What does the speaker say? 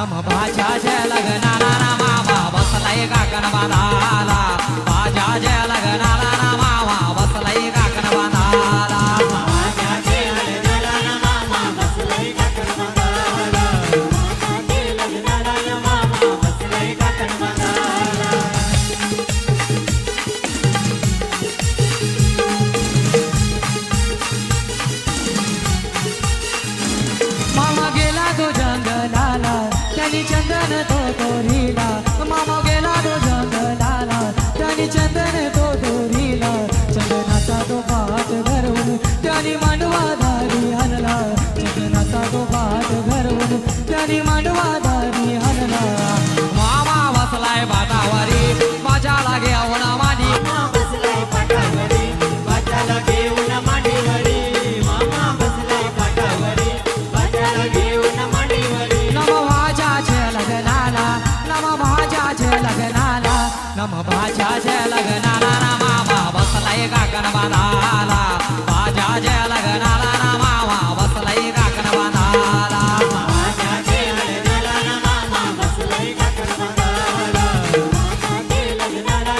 समभाच्या लग्नाला ना मामा बसलाय काकण बांधाला चोरीला चंदनाचा तो भात घरवून त्याने मांडवा धारी चंदनाचा तो भात घरवून त्याने मांडवा धारी मामा वाचलाय भातावारी माझ्या लागे आवडा नम लग्नाला.